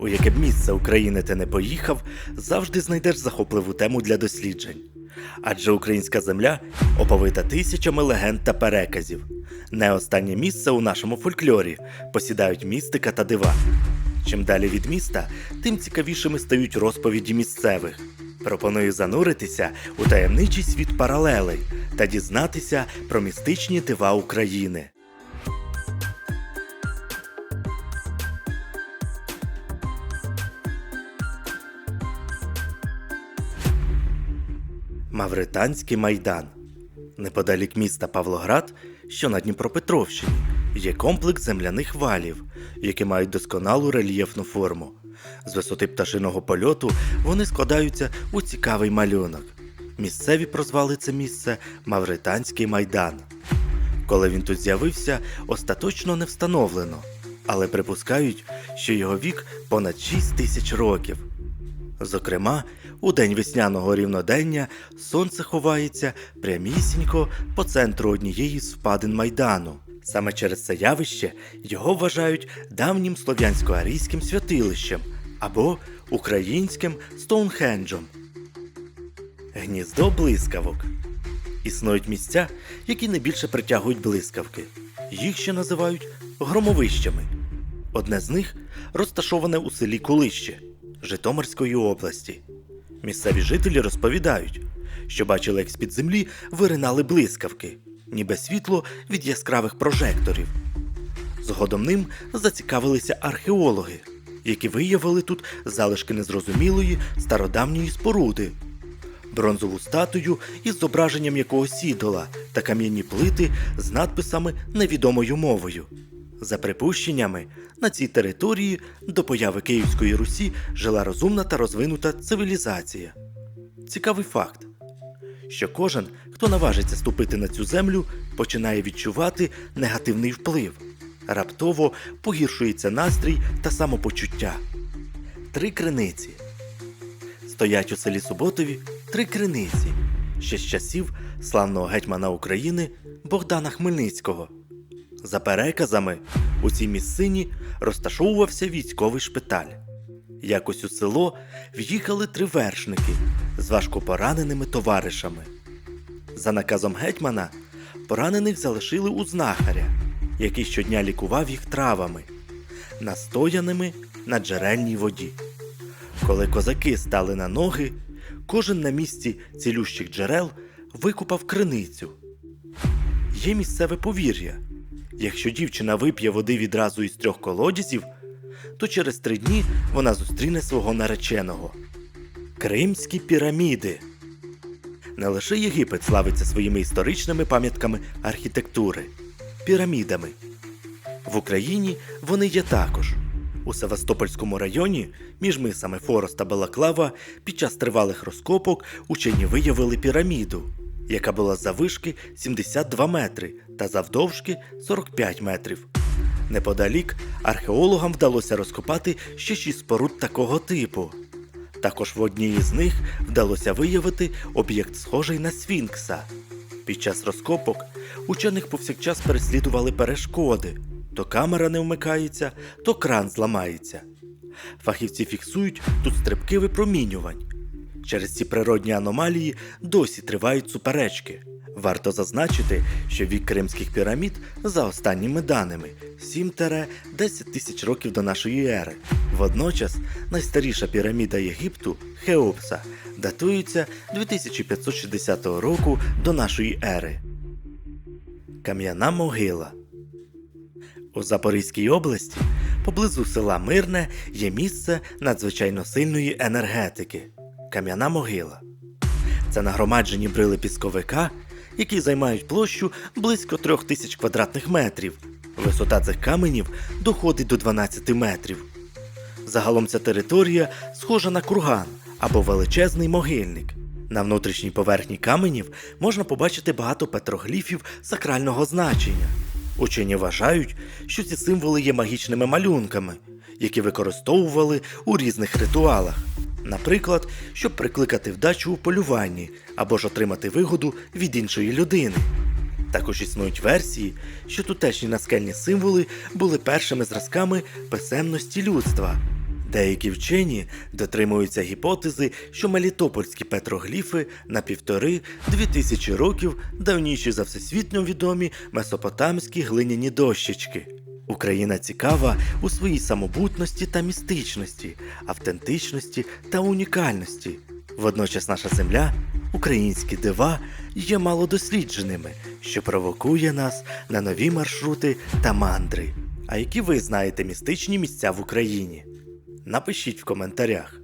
У яке б місце України ти не поїхав, завжди знайдеш захопливу тему для досліджень. Адже українська земля оповита тисячами легенд та переказів. Не останнє місце у нашому фольклорі посідають містика та дива. Чим далі від міста, тим цікавішими стають розповіді місцевих. Пропоную зануритися у таємничий світ паралелей та дізнатися про містичні дива України. Мавританський майдан. Неподалік міста Павлоград, що на Дніпропетровщині, є комплекс земляних валів, які мають досконалу рельєфну форму. З висоти пташиного польоту вони складаються у цікавий малюнок. Місцеві прозвали це місце Мавританський майдан. Коли він тут з'явився, остаточно не встановлено, але припускають, що його вік понад 6 тисяч років. Зокрема, у день весняного рівнодення сонце ховається прямісінько по центру однієї з впадин майдану. Саме через це явище його вважають давнім слов'янсько-арійським святилищем або українським Стоунхенджем. Гніздо блискавок. Існують місця, які найбільше притягують блискавки. Їх ще називають громовищами. Одне з них розташоване у селі Кулище Житомирської області. Місцеві жителі розповідають, що бачили, як з-під землі виринали блискавки, ніби світло від яскравих прожекторів. Згодом ним зацікавилися археологи, які виявили тут залишки незрозумілої стародавньої споруди, бронзову статую із зображенням якогось ідола та кам'яні плити з надписами невідомою мовою. За припущеннями, на цій території до появи Київської Русі жила розумна та розвинута цивілізація. Цікавий факт, що кожен, хто наважиться ступити на цю землю, починає відчувати негативний вплив. Раптово погіршується настрій та самопочуття. Три криниці. Стоять у селі Суботові три криниці ще з часів славного гетьмана України Богдана Хмельницького. За переказами, у цій місцині розташовувався військовий шпиталь. Якось у село в'їхали три вершники з важкопораненими товаришами. За наказом гетьмана, поранених залишили у знахаря, який щодня лікував їх травами, настояними на джерельній воді. Коли козаки стали на ноги, кожен на місці цілющих джерел викупав криницю. Є місцеве повір'я. Якщо дівчина вип'є води відразу із трьох колодязів, то через три дні вона зустріне свого нареченого. Кримські піраміди. Не лише Єгипет славиться своїми історичними пам'ятками архітектури пірамідами. В Україні вони є також. У Севастопольському районі між мисами Форос та Балаклава під час тривалих розкопок учені виявили піраміду, яка була завишки 72 метри та завдовжки 45 метрів. Неподалік археологам вдалося розкопати ще шість споруд такого типу. Також в одній із них вдалося виявити об'єкт, схожий на Сфінкса. Під час розкопок учених повсякчас переслідували перешкоди. То камера не вмикається, то кран зламається. Фахівці фіксують тут стрибки випромінювань. Через ці природні аномалії досі тривають суперечки. Варто зазначити, що вік кримських пірамід, за останніми даними, 7-10 тисяч років до нашої ери. Водночас найстаріша піраміда Єгипту Хеопса датується 2560 року до нашої ери. Кам'яна могила. У Запорізькій області, поблизу села Мирне, є місце надзвичайно сильної енергетики кам'яна могила. Це нагромаджені брили пісковика, які займають площу близько трьох тисяч квадратних метрів. Висота цих каменів доходить до 12 метрів. Загалом ця територія схожа на курган або величезний могильник. На внутрішній поверхні каменів можна побачити багато петрогліфів сакрального значення. Учені вважають, що ці символи є магічними малюнками, які використовували у різних ритуалах. Наприклад, щоб прикликати вдачу у полюванні або ж отримати вигоду від іншої людини. Також існують версії, що тутешні наскельні символи були першими зразками писемності людства. Деякі вчені дотримуються гіпотези, що мелітопольські петрогліфи на півтори-дві тисячі років давніші за всесвітньо відомі месопотамські глиняні дощечки. Україна цікава у своїй самобутності та містичності, автентичності та унікальності. Водночас наша земля, українські дива, є малодослідженими, що провокує нас на нові маршрути та мандри. А які ви знаєте містичні місця в Україні? Напишіть в коментарях.